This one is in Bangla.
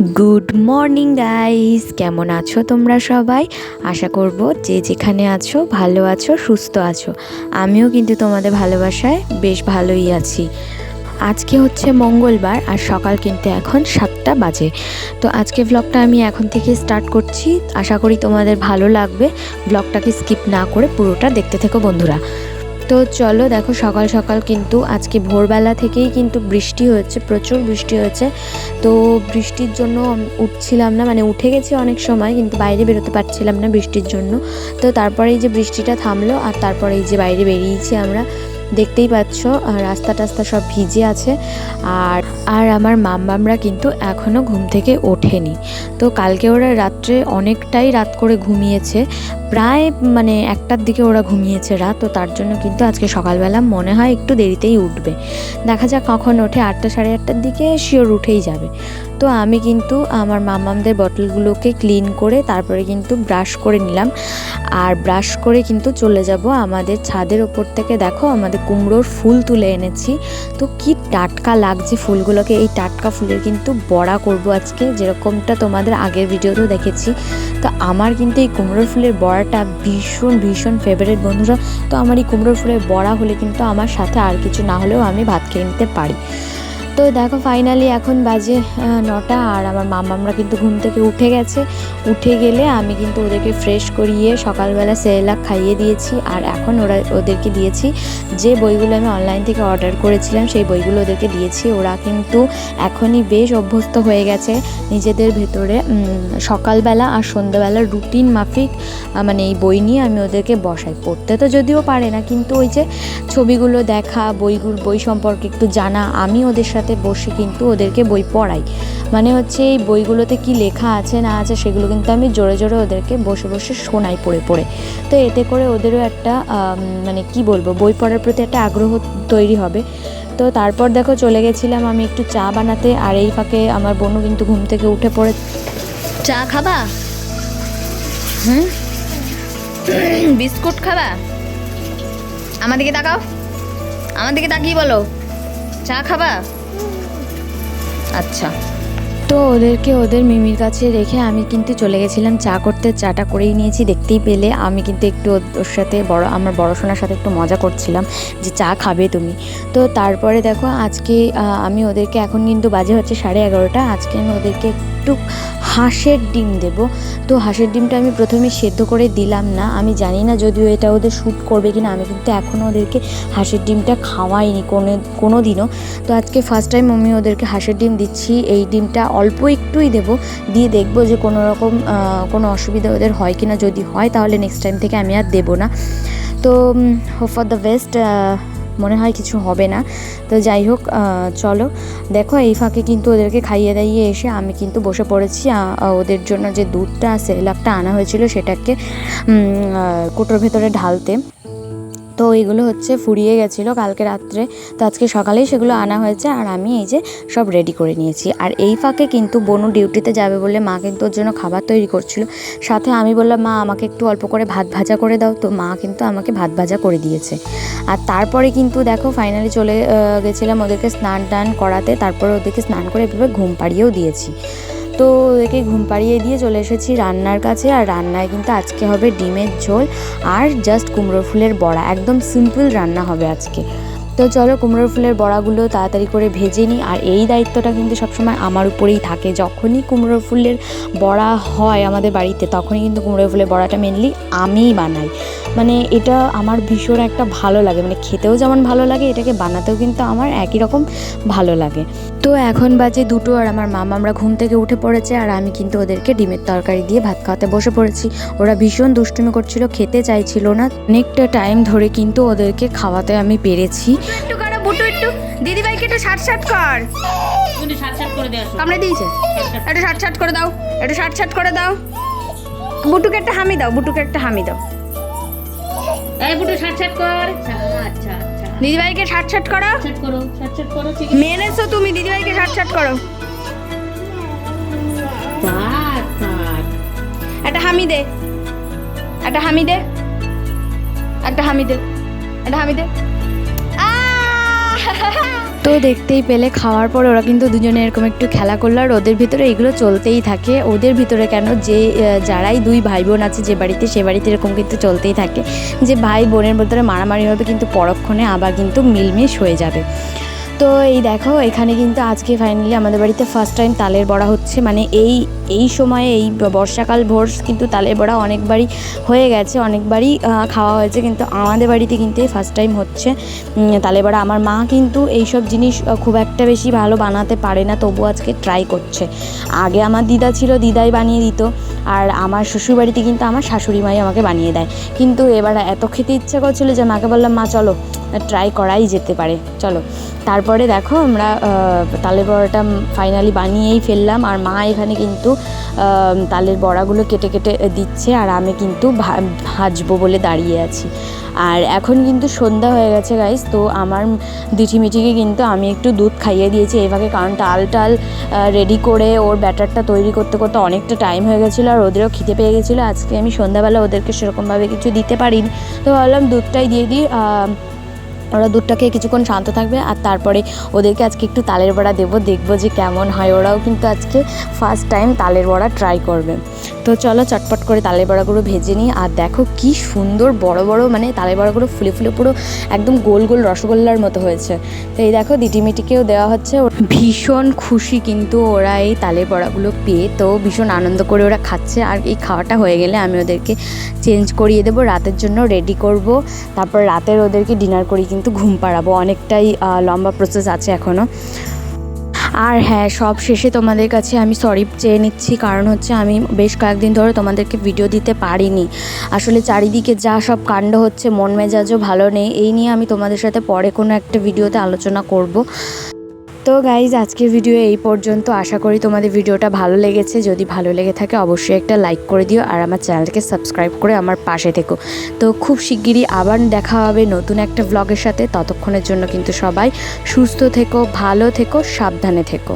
গুড মর্নিং গাইস কেমন আছো তোমরা সবাই? আশা করব যে যেখানে আছো, ভালো আছো, সুস্থ আছো। আমিও কিন্তু তোমাদের ভালোবাসায় বেশ ভালোই আছি। আজকে হচ্ছে মঙ্গলবার আর সকাল কিন্তু এখন সাতটা বাজে। তো আজকে ব্লগটা আমি এখন থেকে স্টার্ট করছি। আশা করি তোমাদের ভালো লাগবে। ব্লগটাকে স্কিপ না করে পুরোটা দেখতে থেকো বন্ধুরা। তো চলো দেখো সকাল সকাল কিন্তু আজকে ভোরবেলা থেকেই কিন্তু বৃষ্টি হয়েছে, প্রচুর বৃষ্টি হয়েছে। তো বৃষ্টির জন্য উঠছিলাম না মানে উঠে গেছি অনেক সময় কিন্তু বাইরে বেরোতে পারছিলাম না বৃষ্টির জন্য। তো তারপরে এই যে বৃষ্টিটা থামলো আর তারপরে এই যে বাইরে বেরিয়েছি আমরা। দেখতেই পাচ্ছ রাস্তা টাস্তা সব ভিজে আছে। আর আর আমার মাম্মামরা কিন্তু এখনও ঘুম থেকে ওঠেনি। তো কালকে ওরা রাত্রে অনেকটাই রাত করে ঘুমিয়েছে। প্রায় মানে একটার দিকে ওরা ঘুমিয়েছে রাত, তো তার জন্য কিন্তু আজকে সকালবেলা মনে হয় একটু দেরিতেই উঠবে। দেখা যাক কখন ওঠে আটটা সাড়ে আটটার দিকে শিওর উঠেই যাবে। তো আমি কিন্তু আমার মামামদের বটলগুলোকে ক্লিন করে তারপরে কিন্তু ব্রাশ করে নিলাম। আর ব্রাশ করে কিন্তু চলে যাব আমাদের ছাদের ওপর থেকে। দেখো আমাদের কুমড়োর ফুল তুলে এনেছি। তো কি টাটকা লাগছে ফুলগুলোকে। এই টাটকা ফুলের কিন্তু বড়া করব আজকে, যেরকমটা তোমাদের আগের ভিডিওতেও দেখেছি। তো আমার কিন্তু এই কুমড়োর ফুলের বড়াটা ভীষণ ভীষণ ফেভারিট বন্ধুরা। তো আমার এই কুমড়োর ফুলের বড়া হলে কিন্তু আমার সাথে আর কিছু না হলেও আমি ভাত খেয়ে নিতে পারি। তো দেখো ফাইনালি এখন বাজে নটা আর আমার মামা আমরা কিন্তু ঘুম থেকে উঠে গেছে। উঠে গেলে আমি কিন্তু ওদেরকে ফ্রেশ করিয়ে সকালবেলা সেরেলাক খাইয়ে দিয়েছি। আর এখন ওরা, ওদেরকে দিয়েছি, যে বইগুলো আমি অনলাইন থেকে অর্ডার করেছিলাম, সেই বইগুলো ওদেরকে দিয়েছি। ওরা কিন্তু এখনই বেশ অভ্যস্ত হয়ে গেছে নিজেদের ভেতরে। সকালবেলা আর সন্ধ্যাবেলা রুটিন মাফিক মানে এই বই নিয়ে আমি ওদেরকে বসাই। পড়তে তো যদিও পারে না, কিন্তু ওই যে ছবিগুলো দেখা বইগুলো বই সম্পর্কে একটু জানা, আমি ওদের সাথে বসে কিন্তু ওদেরকে বই পড়াই। মানে হচ্ছে এই বইগুলোতে কি লেখা আছে না আছে সেগুলো কিন্তু আমি জোরে জোরে ওদেরকে বসে বসে শোনাই পড়ে পড়ে। তো এতে করে ওদেরও একটা মানে কি বলব বই পড়ার প্রতি একটা আগ্রহ তৈরি হবে। তো তারপর দেখো চলে গেছিলাম আমি একটু চা বানাতে আর এই ফাঁকে আমার বোনও কিন্তু ঘুম থেকে উঠে পড়ে চা খাবা? হুম? বিস্কুট খাবা? আমার দিকে তাকাও। আমার দিকে তাকিয়ে বলো। চা খাবা? আচ্ছা। তো ওদেরকে ওদের মিমির কাছে রেখে আমি কিন্তু চলে গেছিলাম। চা করতে, চাটা করেই নিয়েছি, দেখতেই পেলে। আমি কিন্তু একটু ওর- সাথে বড়, আমার বড়শোনার সাথে একটু মজা করছিলাম যে চা খাবে তুমি। তো তারপরে দেখো আজকে আমি ওদেরকে এখন কিন্তু বাজে হচ্ছে সাড়ে এগারোটা। আজকে আমি ওদেরকে একটু হাঁসের ডিম দেব। তো হাঁসের ডিমটা আমি প্রথমে সেদ্ধ করে দিলাম না। আমি জানি না যদিও এটা ওদের শ্যুট করবে কিনা, আমি কিন্তু এখনও ওদেরকে হাঁসের ডিমটা খাওয়াইনি কোনো কোনো দিনও। তো আজকে ফার্স্ট টাইম আমি ওদেরকে হাঁসের ডিম দিচ্ছি। এই ডিমটা অল্প একটুই দেব। দিয়ে দেখব যে কোনো রকম কোনো অসুবিধা ওদের হয় কিনা। যদি হয়, তাহলে নেক্সট টাইম থেকে আমি আর দেবো না। তো ফর দ্য বেস্ট মনে হয় কিছু হবে না। তো যাই হোক চলো। দেখো, এই ফাঁকে কিন্তু ওদেরকে খাইয়ে দাইয়ে এসে আমি কিন্তু বসে পড়েছি। ওদের জন্য যে দুধটা সেরেলাকটা আনা হয়েছিল, সেটাকে কোটোর ভেতরে ঢালতে। তো এইগুলো হচ্ছে ফুরিয়ে গেছিল কালকে রাত্রে। তো আজকে সকালেই সেগুলো আনা হয়েছে আর আমি এই যে সব রেডি করে নিয়েছি। আর এই ফাঁকে কিন্তু বনু ডিউটিতে যাবে বলে মা কিন্তু ওর জন্য খাবার তৈরি করছিল। সাথে আমি বললাম, মা, আমাকে একটু অল্প করে ভাত ভাজা করে দাও। তো মা কিন্তু আমাকে ভাত ভাজা করে দিয়েছে। আর তারপরে কিন্তু দেখো ফাইনালি চলে গেছিলাম ওদেরকে স্নান টান করাতে। তারপরে ওদেরকে স্নান করে এভাবে ঘুম পাড়িয়েও দিয়েছি। তো ওদেরকে ঘুম পাড়িয়ে দিয়ে চলে এসেছি রান্নার কাছে। আর রান্নায় কিন্তু আজকে হবে ডিমের ঝোল আর জাস্ট কুমড়ো ফুলের বড়া। একদম সিম্পল রান্না হবে আজকে। তো চলো কুমড়োর ফুলের বড়াগুলো তাড়াতাড়ি করে ভেজে নিই। আর এই দায়িত্বটা কিন্তু সবসময় আমার উপরেই থাকে। যখনই কুমড়ো ফুলের বড়া হয় আমাদের বাড়িতে, তখনই কিন্তু কুমড়ো ফুলের বড়াটা মেনলি আমিই বানাই। মানে এটা আমার ভীষণ একটা ভালো লাগে। মানে খেতেও যেমন ভালো লাগে এটাকে বানাতেও কিন্তু আমার একই রকম ভালো লাগে। তো এখন বাজে দুটো আর আমার মামা আমরা ঘুম থেকে উঠে পড়েছে আর আমি কিন্তু ওদেরকে ডিমের তরকারি দিয়ে ভাত খাওয়াতে বসে পড়েছি। ওরা ভীষণ দুষ্টুমি করছিল খেতে চাইছিল না। অনেকটা টাইম ধরে কিন্তু ওদেরকে খাওয়াতে আমি পেরেছি। একটু করে বুটু একটু। দিদি ভাইকে একটু শার্ট শার্ট কর কামড়ে দিয়েছে? একটু করে দাও। একটু শার্ট শার্ট করে দাও। বুটুকে একটা হামি দাও বুটুকে একটা হামি দাও। এই বুটু সাত সাত কর। আচ্ছা আচ্ছা দিদি ভাইকে শার্ট শার্ট করো করো মেনেছো তুমি দিদিভাইকে ভাইকে শার্ট শার্ট করো একটা হামি দে। একটা হামি দে। একটা হামি দে। একটা হামি দে। আহ! তো দেখতেই পেলে, খাওয়ার পর ওরা কিন্তু দুজনে এরকম একটু খেলা করল আর ওদের ভিতরে এগুলো চলতেই থাকে। ওদের ভিতরে কেন যে যারাই দুই ভাই বোন আছে যে বাড়িতে, সে বাড়িতে এরকম কিন্তু চলতেই থাকে। যে ভাই বোনের ভিতরে মারামারি হবে কিন্তু পরক্ষণে আবার কিন্তু মিলমিশ হয়ে যাবে। তো এই দেখো, এখানে কিন্তু আজকে ফাইনালি আমাদের বাড়িতে ফার্স্ট টাইম তালের বড়া হচ্ছে। মানে এই এই সময়ে, এই বর্ষাকাল ভোর কিন্তু তালের বড়া অনেকবারই হয়ে গেছে, অনেকবারই খাওয়া হয়েছে। কিন্তু আমাদের বাড়িতে কিন্তু এই ফার্স্ট টাইম হচ্ছে। তালের বড়া আমার মা কিন্তু এইসব জিনিস খুব একটা বেশি ভালো বানাতে পারে না তবু আজকে ট্রাই করছে। আগে আমার দিদা ছিল, দিদাই বানিয়ে দিত। আর আমার শ্বশুর বাড়িতে কিন্তু আমার শাশুড়ি মাই আমাকে বানিয়ে দেয়। কিন্তু এবার এত খেতে ইচ্ছে করছিল যে মাকে বললাম, মা, চলো ট্রাই করাই যেতে পারে। চলো। তারপরে দেখো আমরা তালের বড়াটা ফাইনালি বানিয়েই ফেললাম। আর মা এখানে কিন্তু তালের বড়াগুলো কেটে কেটে দিচ্ছে আর আমি কিন্তু ভাজবো বলে দাঁড়িয়ে আছি। আর এখন কিন্তু সন্ধ্যা হয়ে গেছে গাইস তো আমার দিঠিমিঠিকে কিন্তু আমি একটু দুধ খাইয়ে দিয়েছি। এইভাবে কারণ টাল টাল রেডি করে ওর ব্যাটারটা তৈরি করতে করতে অনেকটা টাইম হয়ে গেছিল আর ওদেরও খিদে পেয়ে গেছিল। আজকে আমি সন্ধ্যাবেলা ওদেরকে সেরকমভাবে কিছু দিতে পারিনি। তো ভাবলাম দুধটাই দিয়ে দিই ওরা দুধটাকে কিছুক্ষণ শান্ত থাকবে আর তারপরে ওদেরকে আজকে একটু তালের বড়া দেবো, দেখব যে কেমন হয়। ওরাও কিন্তু আজকে ফার্স্ট টাইম তালের বড়া ট্রাই করবে। তো চলো চটপট করে তালের বড়াগুলো ভেজে নিই। আর দেখো কি সুন্দর বড় বড় মানে তালের বড়াগুলো ফুলে ফুলে পুরো একদম গোল গোল রসগোল্লার মতো হয়েছে। তো এই দেখো দিটিমিটিকেও দেওয়া হচ্ছে। ভীষণ খুশি কিন্তু ওরা এই তালের বড়াগুলো পেয়ে। তো ভীষণ আনন্দ করে ওরা খাচ্ছে। আর এই খাওয়াটা হয়ে গেলে আমি ওদেরকে চেঞ্জ করিয়ে দেবো। রাতের জন্য রেডি করব। তারপর রাতের ওদেরকে ডিনার করি কিন্তু ঘুম পাড়াবো। অনেকটাই লম্বা প্রসেস আছে এখনও আর হ্যাঁ সব শেষে তোমাদের কাছে আমি সরি চেয়ে নিচ্ছি, কারণ হচ্ছে আমি বেশ কয়েকদিন ধরে তোমাদেরকে ভিডিও দিতে পারিনি। আসলে চারিদিকে যা সব কাণ্ড হচ্ছে, মন মেজাজও ভালো নেই, এই নিয়ে আমি তোমাদের সাথে পরে কোনো একটা ভিডিওতে আলোচনা করব। তো গাইজ আজকের ভিডিও এই পর্যন্ত। আশা করি তোমাদের ভিডিওটা ভালো লেগেছে। যদি ভালো লেগে থাকে, অবশ্যই একটা লাইক করে দিও আর আমার চ্যানেলকে সাবস্ক্রাইব করে আমার পাশে থেকো। তো খুব শিগগিরই আবার দেখা হবে নতুন একটা ব্লগের সাথে। ততক্ষণের জন্য কিন্তু সবাই সুস্থ থেকো, ভালো থেকো, সাবধানে থেকো।